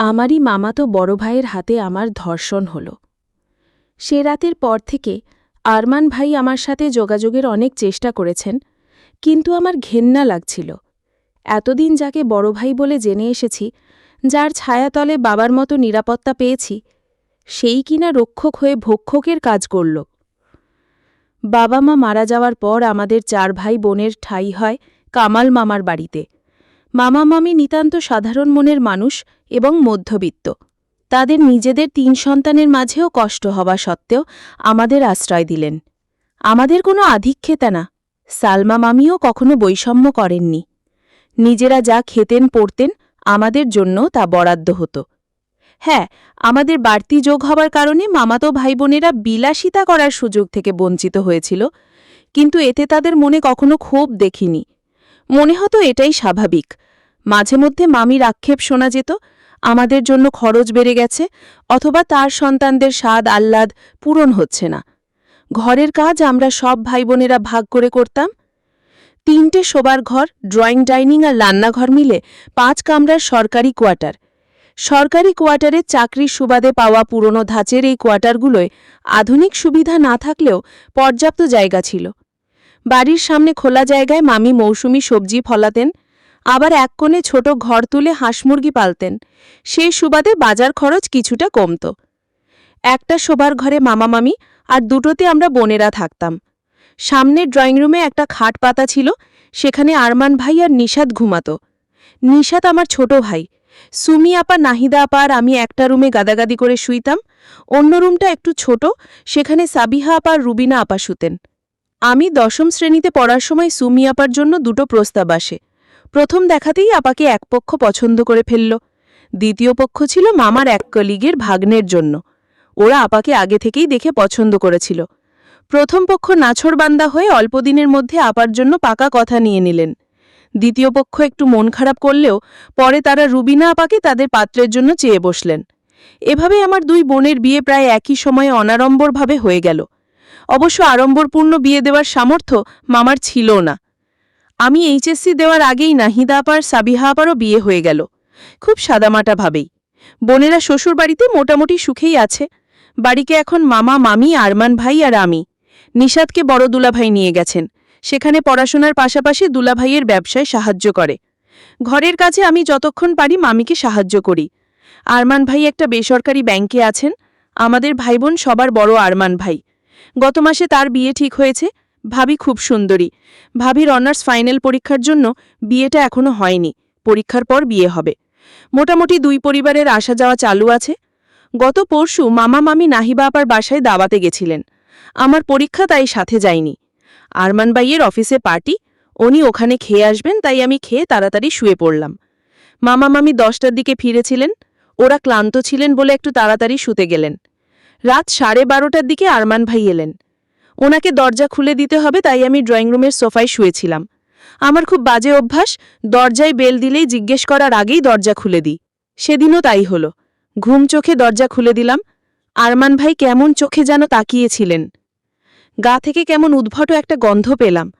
আমারই মামাতো বড় ভাইয়ের হাতে আমার ধর্ষণ হল। সে রাতের পর থেকে আরমান ভাই আমার সাথে যোগাযোগের অনেক চেষ্টা করেছেন, কিন্তু আমার ঘেন্না লাগছিল। এতদিন যাকে বড় ভাই বলে জেনে এসেছি, যার ছায়াতলে বাবার মতো নিরাপত্তা পেয়েছি, সেই কিনা রক্ষক হয়ে ভক্ষকের কাজ করল। বাবা মা মারা যাওয়ার পর আমাদের চার ভাই বোনের ঠাই হয় কামাল মামার বাড়িতে। মামা মামি নিতান্ত সাধারণ মনের মানুষ এবং মধ্যবিত্ত। তাদের নিজেদের তিন সন্তানের মাঝেও কষ্ট হওয়া সত্ত্বেও আমাদের আশ্রয় দিলেন। আমাদের কোনো আধিক্ষেতা না। সালমা মামিও কখনো বৈষম্য করেননি। নিজেরা যা খেতেন, পড়তেন, আমাদের জন্য তা বরাদ্দ হতো। হ্যাঁ আমাদের বাড়তি যোগ হবার কারণে মামাতো ভাইবোনেরা বিলাসিতা করার সুযোগ থেকে বঞ্চিত হয়েছিল, কিন্তু এতে তাদের মনে কখনো ক্ষোভ দেখিনি। মনে হতো এটাই স্বাভাবিক। মাঝে মধ্যে মামির আক্ষেপ শোনা যেত আমাদের জন্য খরচ বেড়ে গেছে অথবা তার সন্তানদের স্বাদ আহ্লাদ পূরণ হচ্ছে না। ঘরের কাজ আমরা সব ভাইবোনেরা ভাগ করে করতাম। তিনটে শোবার ঘর, ড্রয়িং, ডাইনিং আর রান্নাঘর মিলে পাঁচ কামরার সরকারি কোয়ার্টার। সরকারি কোয়ার্টারে চাকরির সুবাদে পাওয়া পুরনো ধাঁচের এই কোয়ার্টারগুলোয় আধুনিক সুবিধা না থাকলেও পর্যাপ্ত জায়গা ছিল। বাড়ির সামনে খোলা জায়গায় মামি মৌসুমি সবজি ফলাতেন আবার এক কোণে ছোট ঘর তুলে হাঁসমুরগি পালতেন। সেই সুবাদে বাজার খরচ কিছুটা কমত। একটা শোবার ঘরে মামা মামি আর দুটোতে আমরা বোনেরা থাকতাম। সামনের ড্রয়িং রুমে একটা খাট পাতা ছিল, সেখানে আরমান ভাই আর নিষাদ ঘুমাত। নিষাদ আমার ছোট ভাই। সুমি আপা, নাহিদা আপা আর আমি একটা রুমে গাদাগাদি করে শুইতাম। অন্য রুমটা একটু ছোট, সেখানে সাবিহা আপা আর রুবিনা আপা শুতেন। আমি দশম শ্রেণীতে পড়ার সময় সুমি আপার জন্য দুটো প্রস্তাব আসে। প্রথম দেখাতেই আপাকে এক পক্ষ পছন্দ করে ফেলল। দ্বিতীয় পক্ষ ছিল মামার এক কলিগের ভাগ্নের জন্য। ওরা আপাকে আগে থেকেই দেখে পছন্দ করেছিল। প্রথম পক্ষ নাছড়বান্দা হয়ে অল্পদিনের মধ্যে আপার জন্য পাকা কথা নিয়ে নিলেন। দ্বিতীয় পক্ষ একটু মন খারাপ করলেও পরে তারা রুবিনা আপাকে তাদের পাত্রের জন্য চেয়ে বসলেন। এভাবে আমার দুই বোনের বিয়ে প্রায় একই সময়ে অনাড়ম্বরভাবে হয়ে গেল। অবশ্য আড়ম্বরপূর্ণ বিয়ে দেওয়ার সামর্থ্য মামার ছিল না। আমি এইচএসসি দেওয়ার আগেই নাহিদা আপার, সাবিহা আপারও বিয়ে হয়ে গেল। খুব সাদামাটা ভাবেই। বোনেরা শ্বশুরবাড়িতে মোটামুটি সুখেই আছে। বাড়িকে এখন মামা, মামি, আরমান ভাই আর আমি। নিষাদকে বড় দুলাভাই নিয়ে গেছেন। সেখানে পড়াশোনার পাশাপাশি দুলাভাইয়ের ব্যবসায় সাহায্য করে। ঘরের কাছে আমি যতক্ষণ পারি মামিকে সাহায্য করি। আরমান ভাই একটা বেসরকারি ব্যাংকে আছেন। আমাদের ভাইবোন সবার বড় আরমান ভাই। গত মাসে তার বিয়ে ঠিক হয়েছে। ভাবি খুব সুন্দরী। ভাবির অনার্স ফাইনাল পরীক্ষার জন্য বিয়েটা এখনও হয়নি। পরীক্ষার পর বিয়ে হবে। মোটামুটি দুই পরিবারের আসা যাওয়া চালু আছে। গত পরশু মামা মামি নাহিবা আপার বাসায় দাওয়াতে গেছিলেন। আমার পরীক্ষা তাই সাথে যায়নি। আরমান বাইয়ের অফিসে পার্টি। উনি ওখানে খেয়ে আসবেন, তাই আমি খেয়ে তাড়াতাড়ি শুয়ে পড়লাম। মামা মামি দশটার দিকে ফিরেছিলেন। ওরা ক্লান্ত ছিলেন বলে একটু তাড়াতাড়ি শুতে গেলেন। রাত সাড়ে বারোটার দিকে আরমান ভাই এলেন। ওনাকে দরজা খুলে দিতে হবে, তাই আমি ড্রয়িং রুমের সোফায় শুয়েছিলাম। আমার খুব বাজে অভ্যাস, দরজায় বেল দিলেই জিজ্ঞেস করার আগেই দরজা খুলে দিই। সেদিনও তাই হলো। ঘুম চোখে দরজা খুলে দিলাম। আরমান ভাই কেমন চোখে যেন তাকিয়েছিলেন। গা থেকে কেমন উদ্ভট একটা গন্ধ পেলাম।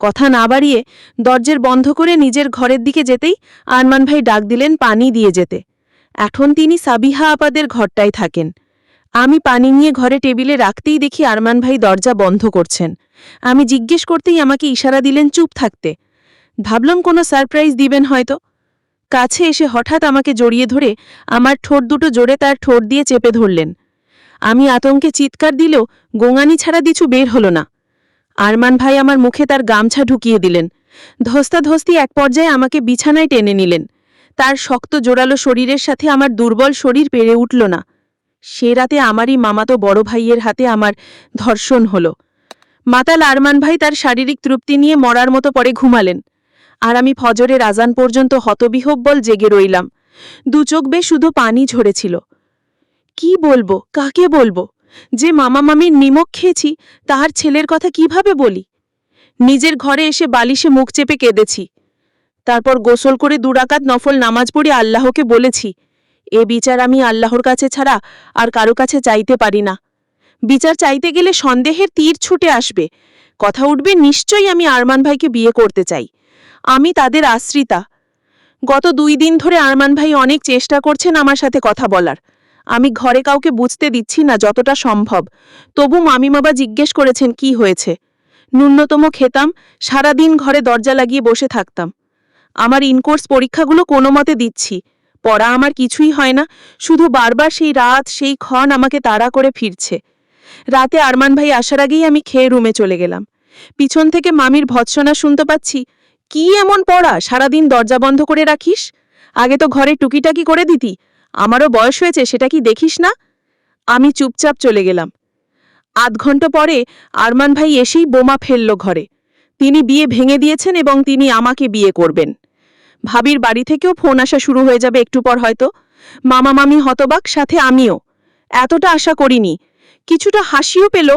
কথা না বাড়িয়ে দরজের বন্ধ করে নিজের ঘরের দিকে যেতেই আরমান ভাই ডাক দিলেন পানি দিয়ে যেতে। এখন তিনি সাবিহা আপাদের ঘরটায় থাকেন। আমি পানি নিয়ে ঘরে টেবিলে রাখতেই দেখি আরমান ভাই দরজা বন্ধ করছেন। আমি জিজ্ঞেস করতেই আমাকে ইশারা দিলেন চুপ থাকতে। ভাবলাম কোনো সারপ্রাইজ দিবেন হয়তো। কাছে এসে হঠাৎ আমাকে জড়িয়ে ধরে আমার ঠোঁট দুটো জোরে তার ঠোঁট দিয়ে চেপে ধরলেন। আমি আতঙ্কে চিৎকার দিলেও গোঙানি ছাড়া কিছু বের হলো না। আরমান ভাই আমার মুখে তার গামছা ঢুকিয়ে দিলেন। ধস্তাধস্তি এক পর্যায়ে আমাকে বিছানায় টেনে নিলেন। তার শক্ত জোরালো শরীরের সাথে আমার দুর্বল শরীর পেরে উঠল না। সে রাতে আমারই মামাতো বড় ভাইয়ের হাতে আমার ধর্ষণ হল। মাতাল আরমান ভাই তার শারীরিক তৃপ্তি নিয়ে মরার মতো পরে ঘুমালেন। আর আমি ফজরের আজান পর্যন্ত হতবিহব্বল জেগে রইলাম। দু চোখ বেশ শুধু পানি ঝরেছিল। কি বলব, কাকে বলব? যে মামা মামির নিমক খেয়েছি, তার ছেলের কথা কীভাবে বলি? নিজের ঘরে এসে বালিশে মুখ চেপে কেঁদেছি। তারপর গোসল করে দুরাকাত নফল নামাজ পড়ে আল্লাহকে বলেছি এ বিচার আমি আল্লাহর কাছে ছাড়া আর কারও কাছে চাইতে পারি না। বিচার চাইতে গেলে সন্দেহের তীর ছুটে আসবে। কথা উঠবে, নিশ্চয়ই আমি আরমান ভাইকে বিয়ে করতে চাই। আমি তাদের আশ্রিতা। গত দুই দিন ধরে আরমান ভাই অনেক চেষ্টা করছেন আমার সাথে কথা বলার। আমি ঘরে কাউকে বুঝতে দিচ্ছি না যতটা সম্ভব। তবু মামি বাবা জিজ্ঞেস করেছেন, কি হয়েছে? ন্যূনতম খেতাম, সারাদিন ঘরে দরজা লাগিয়ে বসে থাকতাম। আমার ইনকোর্স পরীক্ষাগুলো কোনো মতে দিচ্ছি। পড়া আমার কিছুই হয় না, শুধু বারবার সেই রাত, সেই ক্ষণ আমাকে তাড়া করে ফিরছে। রাতে আরমান ভাই আসার আগেই আমি খেয়ে রুমে চলে গেলাম। পিছন থেকে মামির ভৎসনা শুনতে পাচ্ছি, কি এমন পড়া? সারাদিন দরজা বন্ধ করে রাখিস? আগে তো ঘরে টুকিটাকি করে দিতি, আমারও বয়স হয়েছে, সেটা কি দেখিস না? আমি চুপচাপ চলে গেলাম। আধ ঘণ্টা পরে আরমান ভাই এসেই বোমা ফেলল ঘরে। তিনি বিয়ে ভেঙে দিয়েছেন এবং তিনি আমাকে বিয়ে করবেন। ভাবির বাড়ি থেকেও ফোন আসা শুরু হয়ে যাবে একটু পর হয়তো। মামা, মামি, হতবাক, সাথে আমিও। এতটা আশা করিনি। কিছুটা হাসিও পেল।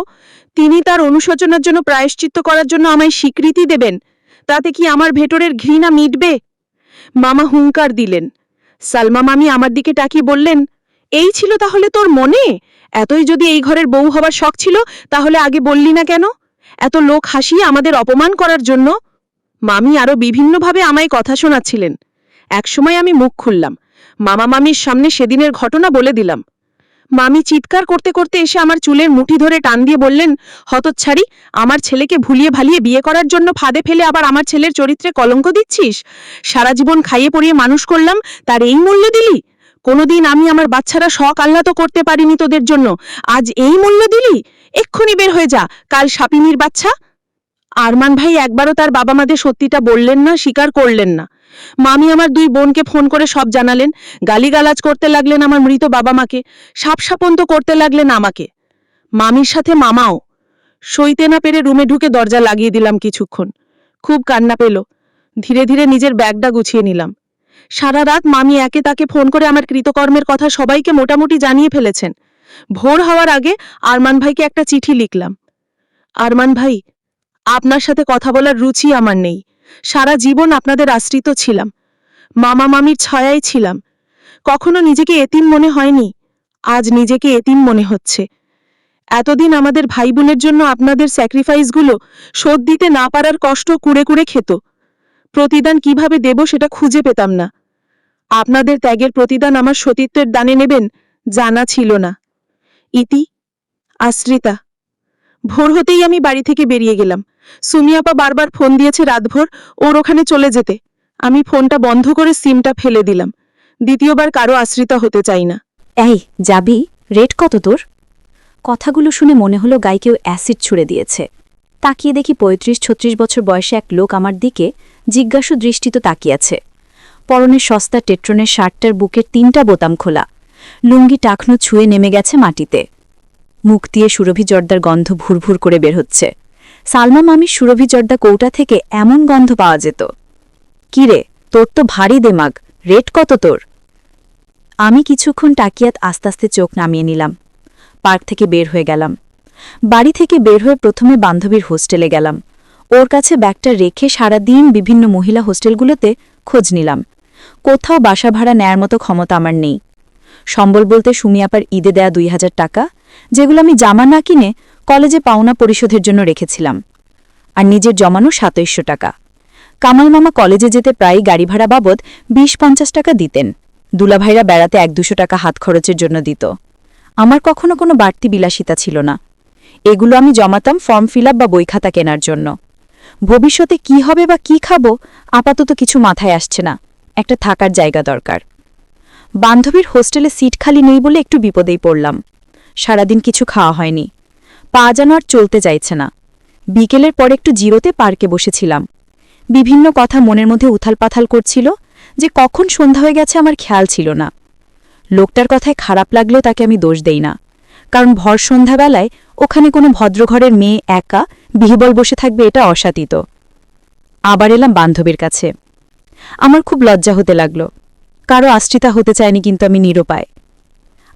তিনি তার অনুশোচনার জন্য প্রায়শ্চিত্ত করার জন্য আমায় স্বীকৃতি দেবেন। তাতে কি আমার ভেতরের ঘৃণা মিটবে? মামা হুঙ্কার দিলেন। সালমা মামি আমার দিকে তাকিয়ে বললেন, এই ছিল তাহলে তোর মনে? এতই যদি এই ঘরের বউ হবার শখ ছিল, তাহলে আগে বললি না কেন? এত লোক হাসিয়ে আমাদের অপমান করার জন্য মামি আরও বিভিন্নভাবে আমায় কথা শোনাচ্ছিলেন। একসময় আমি মুখ খুললাম। মামা মামির সামনে সেদিনের ঘটনা বলে দিলাম। মামি চিৎকার করতে করতে এসে আমার চুলের মুঠি ধরে টান দিয়ে বললেন, হতচ্ছাড়ি, আমার ছেলেকে ভুলিয়ে ভালিয়ে বিয়ে করার জন্য ফাঁদে ফেলে আবার আমার ছেলের চরিত্রে কলঙ্ক দিচ্ছিস? সারা জীবন খাইয়ে পড়িয়ে মানুষ করলাম, তার এই মূল্য দিলি? কোনোদিন আমি আমার বাচ্চারা শখ আহ্লাদ করতে পারিনি তোদের জন্য। আজ এই মূল্য দিলি? এক্ষুনি বের হয়ে যা, কাল সাপিনীর বাচ্চা। আরমান ভাই একবারও তার বাবা মাদের সত্যিটা বললেন না, স্বীকার করলেন না। মামি আমার দুই বোনকে ফোন করে সব জানালেন, গালিগালাজ করতে লাগলেন আমার মৃত বাবা মাকে, সাপসাপন্ত করতে লাগলেন আমাকে। মামির সাথে মামাও। সইতে না পেরে রুমে ঢুকে দরজা লাগিয়ে দিলাম কিছুক্ষণ। খুব কান্না পেল। ধীরে ধীরে নিজের ব্যাগটা গুছিয়ে নিলাম। সারা রাত মামি একে তাকে ফোন করে আমার কৃতকর্মের কথা সবাইকে মোটামুটি জানিয়ে ফেলেছেন। ভোর হওয়ার আগে আরমান ভাইকে একটা চিঠি লিখলাম। আরমান ভাই আপনার সাথে কথা বলার রুচি আমার নেই। সারা জীবন আপনাদের আশ্রিত ছিলাম। মামা মামির ছায়ায় ছিলাম। কখনো নিজেকে এতিম মনে হয়নি। আজ নিজেকে এতিম মনে হচ্ছে। এতদিন আমাদের ভাই বোনের জন্য আপনাদের স্যাক্রিফাইসগুলো শোধ দিতে না পারার কষ্ট কুড়ে কুড়ে খেত। প্রতিদান কীভাবে দেব সেটা খুঁজে পেতাম না। আপনাদের ত্যাগের প্রতিদান আমার সতীত্বের দানে নেবেন জানা ছিল না। ইতি, আশ্রিতা। ভোর হতেই আমি বাড়ি থেকে বেরিয়ে গেলাম। সুমিয়াপা বারবার ফোন দিয়েছে রাতভর, ওর ওখানে চলে যেতে। আমি ফোনটা বন্ধ করে সিমটা ফেলে দিলাম। দ্বিতীয়বার কারও আশ্রিতা হতে চাই না। এই, যাবি? রেট কত তোর? কথাগুলো শুনে মনে হলো গায়ে কেউ অ্যাসিড ছুড়ে দিয়েছে। তাকিয়ে দেখি পঁয়ত্রিশ ছত্রিশ বছর বয়সে এক লোক আমার দিকে জিজ্ঞাসু দৃষ্টিত তাকিয়াছে। পরনের সস্তা টেট্রনের শার্টটার বুকের তিনটা বোতাম খোলা। লুঙ্গি টাকনো ছুঁয়ে নেমে গেছে মাটিতে। মুখ দিয়ে সুরভি জর্দার গন্ধ ভুরভুর করে বের হচ্ছে। সালমা মামির সুরভি জর্দা কৌটা থেকে এমন গন্ধ পাওয়া যেত। কিরে, তোর তো ভারী দেমাগ, রেট কত তোর? আমি কিছুক্ষণ টাকিয়াত আস্তে আস্তে চোখ নামিয়ে নিলাম। পার্ক থেকে বের হয়ে গেলাম। বাড়ি থেকে বের হয়ে প্রথমে বান্ধবীর হোস্টেলে গেলাম। ওর কাছে ব্যাগটা রেখে সারাদিন বিভিন্ন মহিলা হোস্টেলগুলোতে খোঁজ নিলাম। কোথাও বাসা ভাড়া নেয়ার মতো ক্ষমতা আমার নেই। সম্বল বলতে সুমিয়াপার ঈদে দেয়া দুই হাজার টাকা যেগুলো আমি জামা না কিনে কলেজে পাওনা পরিশোধের জন্য রেখেছিলাম। আর নিজের জমানো সাতইশশো টাকা। কামাল মামা কলেজে যেতে প্রায় গাড়ি ভাড়া বাবদ বিশ পঞ্চাশ টাকা দিতেন। দুলাভাইরা বেড়াতে এক দুশো টাকা হাত খরচের জন্য দিত। আমার কখনো কোনো বাড়তি বিলাসিতা ছিল না। এগুলো আমি জমাতাম ফর্ম ফিল বা বই খাতা কেনার জন্য। ভবিষ্যতে কি হবে বা কি খাব আপাতত কিছু মাথায় আসছে না। একটা থাকার জায়গা দরকার। বান্ধবীর হোস্টেলে সিট খালি নেই বলে একটু বিপদেই পড়লাম। সারাদিন কিছু খাওয়া হয়নি। পা যেন আর চলতে চাইছে না। বিকেলের পর একটু জিরোতে পার্কে বসেছিলাম। বিভিন্ন কথা মনের মধ্যে উথালপাথাল করছিল যে কখন সন্ধ্যা হয়ে গেছে আমার খেয়াল ছিল না। লোকটার কথায় খারাপ লাগলেও তাকে আমি দোষ দেই না। কারণ ভর সন্ধ্যাবেলায় ওখানে কোনো ভদ্রঘরের মেয়ে একা বিহিবল বসে থাকবে এটা অসাতিত। আবার এলাম বান্ধবীর কাছে। আমার খুব লজ্জা হতে লাগল। কারও আশ্রিতা হতে চায়নি কিন্তু আমি নিরুপায়।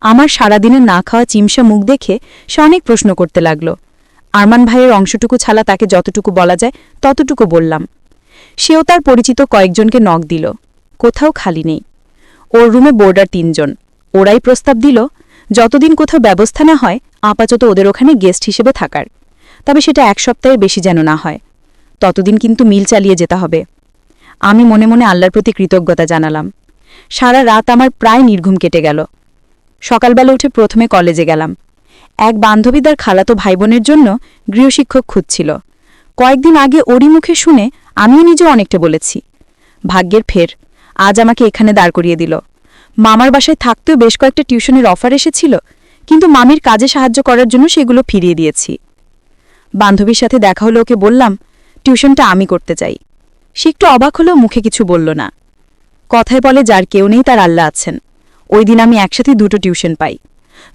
আমার সারাদিনের না খাওয়া চিমসা মুখ দেখে সে অনেক প্রশ্ন করতে লাগল। আরমান ভাইয়ের অংশটুকু ছাড়া তাকে যতটুকু বলা যায় ততটুকু বললাম। সেও তার পরিচিত কয়েকজনকে নখ দিল। কোথাও খালি নেই। ওর রুমে বোর্ডার তিনজন। ওরাই প্রস্তাব দিল, যতদিন কোথাও ব্যবস্থা না হয়, আপাতত ওদের ওখানে গেস্ট হিসেবে থাকার। তবে সেটা এক সপ্তাহের বেশি যেন না হয়। ততদিন কিন্তু মিল চালিয়ে যেতে হবে। আমি মনে মনে আল্লাহর প্রতি কৃতজ্ঞতা জানালাম। সারা রাত আমার প্রায় নির্ঘুম কেটে গেল। সকালবেলা উঠে প্রথমে কলেজে গেলাম। এক বান্ধবীদার খালাতো ভাইবোনের জন্য গৃহশিক্ষক খুঁজছিল। কয়েকদিন আগে ওরই মুখে শুনে আমিও নিজেও অনেকটা বলেছি। ভাগ্যের ফের, আজ আমাকে এখানে দাঁড় করিয়ে দিল। মামার বাসায় থাকতেও বেশ কয়েকটা টিউশনের অফার এসেছিল, কিন্তু মামির কাজে সাহায্য করার জন্য সেগুলো ফিরিয়ে দিয়েছি। বান্ধবীর সাথে দেখা হলো, ওকে বললাম, টিউশনটা আমি করতে চাই। সে একটু অবাক হলেও মুখে কিছু বলল না। কথায় বলে যার কেউ নেই তার আল্লাহ আছেন। ওই দিন আমি একসাথে দুটো টিউশন পাই।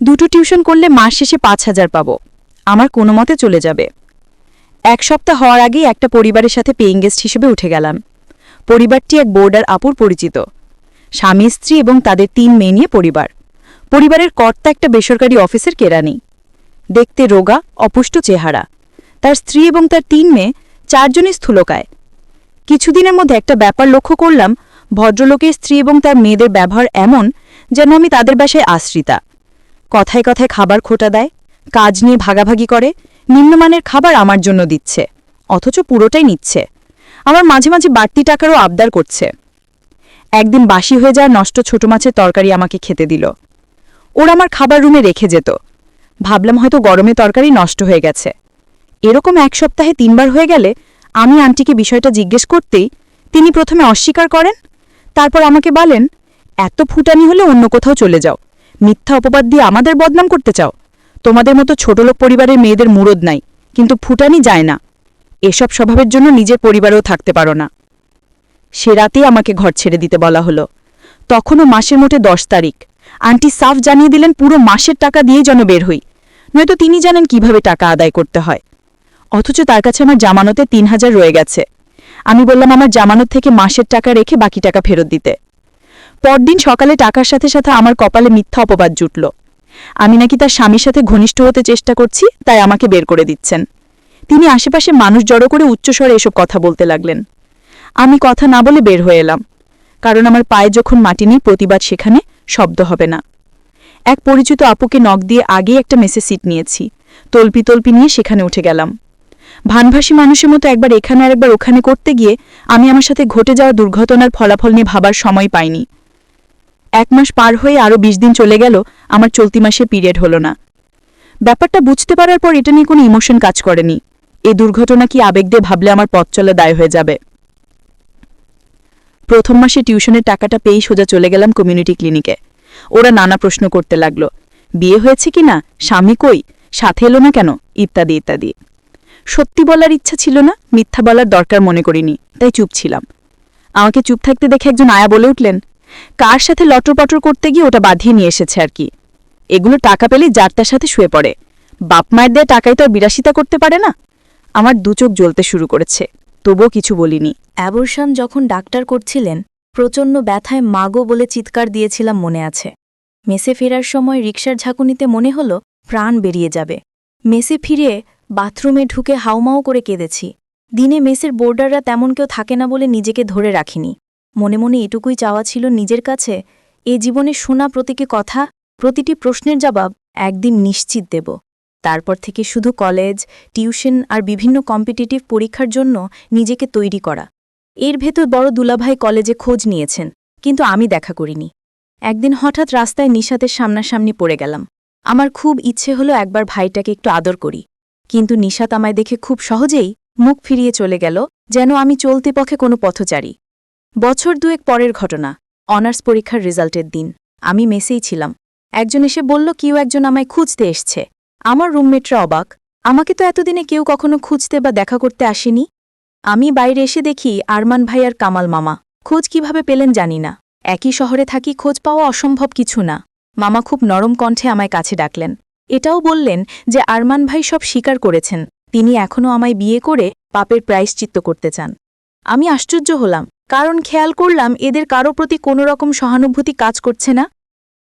দুটো টিউশন করলে মাস শেষে পাঁচ হাজার পাবো। আমার কোনো মতে চলে যাবে। এক সপ্তাহ হওয়ার আগেই একটা পরিবারের সাথে পেইং গেস্ট হিসেবে উঠে গেলাম। পরিবারটি এক বোর্ডার আপুর পরিচিত। স্বামী, স্ত্রী এবং তাদের তিন মেয়ে নিয়ে পরিবার। পরিবারের কর্তা একটা বেসরকারি অফিসের কেরানি। দেখতে রোগা, অপুষ্ট চেহারা। তার স্ত্রী এবং তার তিন মেয়ে চারজনই স্থূলকায়। কিছুদিনের মধ্যে একটা ব্যাপার লক্ষ্য করলাম, ভদ্রলোকের স্ত্রী এবং তার মেয়েদের ব্যবহার এমন যেন আমি তাদের বাসায় আশ্রিতা। কথায় কথায় খাবার খোটা দেয়, কাজ নিয়ে ভাগাভাগি করে, নিম্নমানের খাবার আমার জন্য দিচ্ছে, অথচ পুরোটাই নিচ্ছে। আমার মাঝে মাঝে বাড়তি টাকারও আবদার করছে। একদিন বাসি হয়ে যাওয়া নষ্ট ছোট মাছের তরকারি আমাকে খেতে দিল। ওরা আমার খাবার রুমে রেখে যেত। ভাবলাম হয়তো গরমে তরকারি নষ্ট হয়ে গেছে। এরকম এক সপ্তাহে তিনবার হয়ে গেলে আমি আন্টিকে বিষয়টা জিজ্ঞেস করতেই তিনি প্রথমে অস্বীকার করেন, তারপর আমাকে বলেন এত ফুটানি হলে অন্য কোথাও চলে যাও। মিথ্যা অপবাদ দিয়ে আমাদের বদনাম করতে চাও? তোমাদের মতো ছোটলোক পরিবারের মেয়েদের মুরদ নাই, কিন্তু ফুটানি যায় না। এসব স্বভাবের জন্য নিজের পরিবারেও থাকতে পারো না। সে রাতেই আমাকে ঘর ছেড়ে দিতে বলা হলো। তখনও মাসের মোটে দশ তারিখ। আন্টি সাফ জানিয়ে দিলেন পুরো মাসের টাকা দিয়েই যেন বের হই। নয়তো তিনি জানেন কীভাবে টাকা আদায় করতে হয়। অথচ তার কাছে আমার জামানতে তিন হাজার রয়ে গেছে। আমি বললাম, আমার জামানত থেকে মাসের টাকা রেখে বাকি টাকা ফেরত দিতে। পরদিন সকালে টাকার সাথে সাথে আমার কপালে মিথ্যা অপবাদ জুটল। আমি নাকি তার স্বামীর সাথে ঘনিষ্ঠ হতে চেষ্টা করছি, তাই আমাকে বের করে দিচ্ছেন। তিনি আশেপাশে মানুষ জড়ো করে উচ্চস্বরে এসব কথা বলতে লাগলেন। আমি কথা না বলে বের হয়ে এলাম, কারণ আমার পায়ে যখন মাটি নেই, প্রতিবাদ সেখানে শব্দ হবে না। এক পরিচিত আপুকে নখ দিয়ে আগেই একটা মেসে সিট নিয়েছি। তলপি তলপি নিয়ে সেখানে উঠে গেলাম। ভানভাসী মানুষের মতো একবার এখানে আর একবার ওখানে করতে গিয়ে আমি আমার সাথে ঘটে যাওয়া দুর্ঘটনার ফলাফল নিয়ে ভাবার সময় পাইনি। এক মাস পার হয়ে আরও বিশ দিন চলে গেল, আমার চলতি মাসে পিরিয়ড হলো না। ব্যাপারটা বুঝতে পারার পর এটা নিয়ে কোনো ইমোশন কাজ করেনি। এই দুর্ঘটনা কি আবেগ দিয়ে ভাবলে আমার পথ চলে দায় হয়ে যাবে? প্রথম মাসে টিউশনের টাকাটা পেয়েই সোজা চলে গেলাম কমিউনিটি ক্লিনিকে ওরা নানা প্রশ্ন করতে লাগল। বিয়ে হয়েছে কি না? স্বামী কই? সাথে এলো না কেন? ইত্যাদি ইত্যাদি। সত্যি বলার ইচ্ছা ছিল না, মিথ্যা বলার দরকার মনে করিনি, তাই চুপ ছিলাম। আমাকে চুপ থাকতে দেখে একজন আয়া বলে উঠলেন কার সাথে লটরপটর করতে গিয়ে ওটা বাঁধিয়ে নিয়ে এসেছে আর কি? এগুলো টাকা পেলেই যার সাথে শুয়ে পড়ে। বাপ মায়ের দেয় টাকায় তো আর বিলাসিতা করতে পারে না? আমার দু চোখ জ্বলতে শুরু করেছে, তবুও কিছু বলিনি। অ্যাবর্শন যখন ডাক্তার করছিলেন, প্রচণ্ড ব্যথায় মাগো বলে চিৎকার দিয়েছিলাম মনে আছে। মেসে ফেরার সময় রিকশার ঝাঁকুনিতে মনে হল, প্রাণ বেরিয়ে যাবে। মেসে ফিরে বাথরুমে ঢুকে হাউমাউ করে কেঁদেছি। দিনে মেসের বোর্ডাররা তেমন কেউ থাকে না বলে নিজেকে ধরে রাখিনি। মনে মনে এটুকুই চাওয়া ছিল নিজের কাছে, এ জীবনে শোনা প্রতীকী কথা, প্রতিটি প্রশ্নের জবাব একদিন নিশ্চিত দেব। তারপর থেকে শুধু কলেজ, টিউশন আর বিভিন্ন কম্পিটিটিভ পরীক্ষার জন্য নিজেকে তৈরি করা। এর ভেতর বড় দুলাভাই কলেজে খোঁজ নিয়েছেন, কিন্তু আমি দেখা করিনি। একদিন হঠাৎ রাস্তায় নিশাতের সামনাসামনি পড়ে গেলাম। আমার খুব ইচ্ছে হলো একবার ভাইটাকে একটু আদর করি। কিন্তু নিশাত আমায় দেখে খুব সহজেই মুখ ফিরিয়ে চলে গেল, যেন আমি চলতে পথে কোনো পথচারী। বছর দুয়েক পরের ঘটনা, অনার্স পরীক্ষার রেজাল্টের দিন। আমি মেসেই ছিলাম। একজন এসে বলল, কেউ একজন আমায় খুঁজতে এসছে। আমার রুমমেটরা অবাক। আমাকে তো এতদিনে কেউ কখনো খুঁজতে বা দেখা করতে আসেনি। আমি বাইরে এসে দেখি আরমান ভাই আর কামাল মামা। খোঁজ কীভাবে পেলেন জানি না। একই শহরে থাকি, খোঁজ পাওয়া অসম্ভব কিছু না। মামা খুব নরম কণ্ঠে আমায় কাছে ডাকলেন। এটাও বললেন যে আরমান ভাই সব স্বীকার করেছেন। তিনি এখনও আমায় বিয়ে করে পাপের প্রায়শ্চিত্ত করতে চান। আমি আশ্চর্য হলাম। কারণ খেয়াল করলাম এদের কারও প্রতি কোনো রকম সহানুভূতি কাজ করছে না।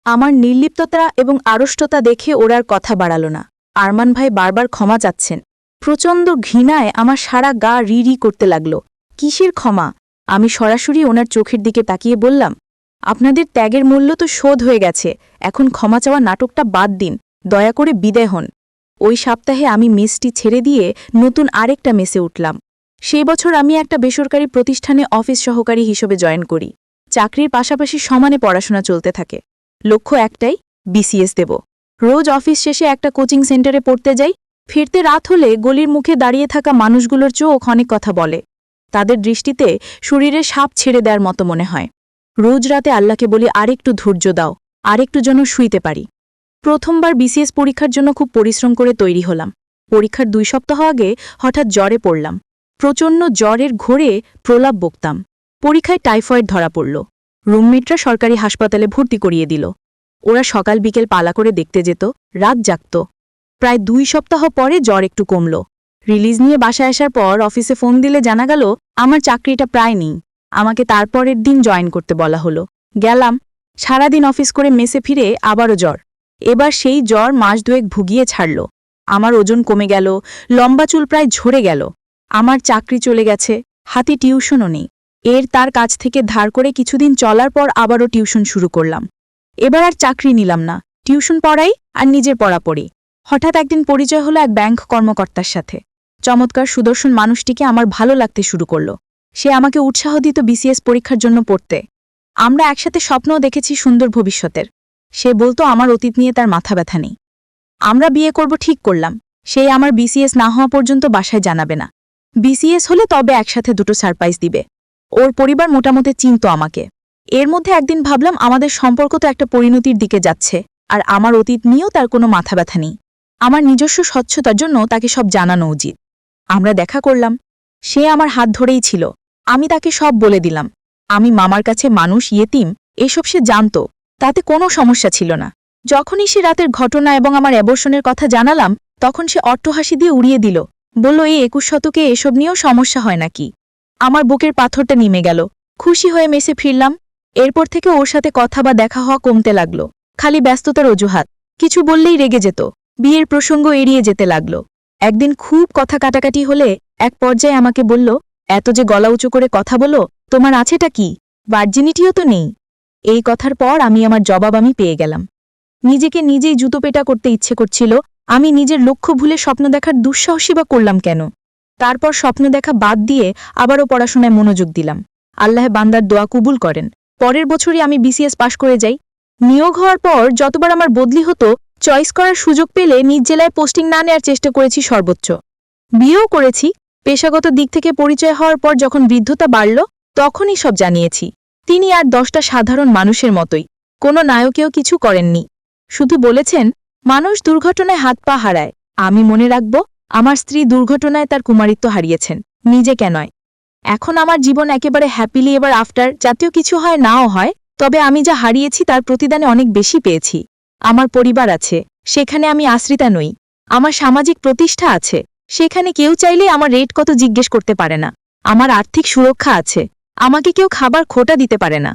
আমার নির্লিপ্ততা এবং আড়ষ্টতা দেখে ওরা আর কথা বাড়াল না। আরমান ভাই বারবার ক্ষমা চাচ্ছেন। প্রচণ্ড ঘৃণায় আমার সারা গা রি রি করতে লাগল। কিসের ক্ষমা? আমি সরাসরি ওনার চোখের দিকে তাকিয়ে বললাম, আপনাদের ত্যাগের মূল্য তো শোধ হয়ে গেছে। এখন ক্ষমা চাওয়া নাটকটা বাদ দিন। দয়া করে বিদায় হন। ওই সপ্তাহে আমি মেসটি ছেড়ে দিয়ে নতুন আরেকটা মেসে উঠলাম। সেই বছর আমি একটা বেসরকারি প্রতিষ্ঠানে অফিস সহকারী হিসেবে জয়েন করি। চাকরির পাশাপাশি সমানে পড়াশোনা চলতে থাকে। লক্ষ্য একটাই বিসিএস দেব। রোজ অফিস শেষে একটা কোচিং সেন্টারে পড়তে যাই, ফিরতে রাত হলে গলির মুখে দাঁড়িয়ে থাকা মানুষগুলোর চোখ অনেক কথা বলে। তাদের দৃষ্টিতে শরীরে সাপ ছেড়ে দেওয়ার মতো মনে হয়। রোজ রাতে আল্লাহকে বলি, আরেকটু ধৈর্য দাও, আরেকটু যেন শুইতে পারি। প্রথমবার বিসিএস পরীক্ষার জন্য খুব পরিশ্রম করে তৈরি হলাম। পরীক্ষার দুই সপ্তাহ আগে হঠাৎ জ্বরে পড়লাম। প্রচণ্ড জ্বরের ঘোরে প্রলাপ বকতাম। পরীক্ষায় টাইফয়েড ধরা পড়ল। রুমমেটরা সরকারি হাসপাতালে ভর্তি করিয়ে দিল। ওরা সকাল বিকেল পালা করে দেখতে যেত, রাত জাগত। প্রায় দুই সপ্তাহ পরে জ্বর একটু কমল। রিলিজ নিয়ে বাসায় আসার পর অফিসে ফোন দিলে জানা গেল, আমার চাকরিটা প্রায় নেই। আমাকে তারপরের দিন জয়েন করতে বলা হলো। গেলাম। সারাদিন অফিস করে মেসে ফিরে আবারও জ্বর। এবার সেই জ্বর মাস দুয়েক ভুগিয়ে ছাড়ল। আমার ওজন কমে গেল, লম্বা চুল প্রায় ঝরে গেল। আমার চাকরি চলে গেছে, হাতে টিউশনও নেই। এর তার কাছ থেকে ধার করে কিছুদিন চলার পর আবারও টিউশন শুরু করলাম। এবার আর চাকরি নিলাম না, টিউশন পড়াই আর নিজের পড়া পড়ি। হঠাৎ একদিন পরিচয় হলো এক ব্যাংক কর্মকর্তার সাথে। চমৎকার সুদর্শন মানুষটিকে আমার ভালো লাগতে শুরু করল। সে আমাকে উৎসাহ দিত বিসিএস পরীক্ষার জন্য পড়তে। আমরা একসাথে স্বপ্নও দেখেছি সুন্দর ভবিষ্যতের। সে বলতো আমার অতীত নিয়ে তার মাথা ব্যথা নেই। আমরা বিয়ে করব ঠিক করলাম সে আমার বিসিএস না হওয়া পর্যন্ত বাসায় জানাবে না। বিসিএস হলে তবে একসাথে দুটো সারপ্রাইজ দিবে। ওর পরিবার মোটামুটি চিনত আমাকে। এর মধ্যে একদিন ভাবলাম আমাদের সম্পর্ক তো একটা পরিণতির দিকে যাচ্ছে, আর আমার অতীত নিয়েও তার কোনো মাথা ব্যথা নেই। আমার নিজস্ব স্বচ্ছতার জন্য তাকে সব জানানো উচিত। আমরা দেখা করলাম। সে আমার হাত ধরেই ছিল। আমি তাকে সব বলে দিলাম। আমি মামার কাছে মানুষ, ইয়েতিম, এসব সে জানত। তাতে কোনো সমস্যা ছিল না। যখনই সে রাতের ঘটনা এবং আমার অ্যাবর্ষণের কথা জানালাম, তখন সে অট্টহাসি দিয়ে উড়িয়ে দিল। বলল, এই একুশ শতকে এসব নিয়েও সমস্যা হয় নাকি? আমার বুকের পাথরটা নেমে গেল। খুশি হয়ে মেসে ফিরলাম। এরপর থেকে ওর সাথে কথা বা দেখা হওয়া কমতে লাগল। খালি ব্যস্ততার অজুহাত। কিছু বললেই রেগে যেত। বিয়ের প্রসঙ্গ এড়িয়ে যেতে লাগল। একদিন খুব কথা কাটাকাটি হলে এক পর্যায়ে আমাকে বলল, এত যে গলা উঁচু করে কথা বলো, তোমার আছেটা কি? ভার্জিনিটিও তো নেই। এই কথার পর আমি আমার জবাব আমি পেয়ে গেলাম। নিজেকে নিজেই জুতো পেটা করতে ইচ্ছে করছিল আমি নিজের লক্ষ্য ভুলে স্বপ্ন দেখার দুঃসাহসী বা করলাম কেন? তারপর স্বপ্ন দেখা বাদ দিয়ে আবারও পড়াশোনায় মনোযোগ দিলাম। আল্লাহ বান্দার দোয়া কবুল করেন। পরের বছরই আমি বিসিএস পাশ করে যাই। নিয়োগ হওয়ার পর যতবার আমার বদলি হতো, চয়েস করার সুযোগ পেলে নিজ জেলায় পোস্টিং না নেওয়ার চেষ্টা করেছি সর্বোচ্চ। বিয়েও করেছি। পেশাগত দিক থেকে পরিচয় হওয়ার পর যখন বৃদ্ধতা বাড়ল, তখনই সব জানিয়েছি। তিনি আর দশটা সাধারণ মানুষের মতোই। কোনো নায়কেও কিছু করেননি। শুধু বলেছেন মানুষ দুর্ঘটনায় হাত পা হারায়। আমি মনে রাখব, আমার স্ত্রী দুর্ঘটনায় তার কুমারিত্ব হারিয়েছেন। নিজেকে নয়। এখন আমার জীবন একেবারে হ্যাপিলি এবার আফটার জাতীয় কিছু হয় নাও হয়, তবে আমি যা হারিয়েছি তার প্রতিদানে অনেক বেশি পেয়েছি। আমার পরিবার আছে, সেখানে আমি আশ্রিতা নই। আমার সামাজিক প্রতিষ্ঠা আছে, সেখানে কেউ চাইলে আমার রেট কত জিজ্ঞেস করতে পারে না। আমার আর্থিক সুরক্ষা আছে, আমাকে কেউ খাবার খোটা দিতে পারে না।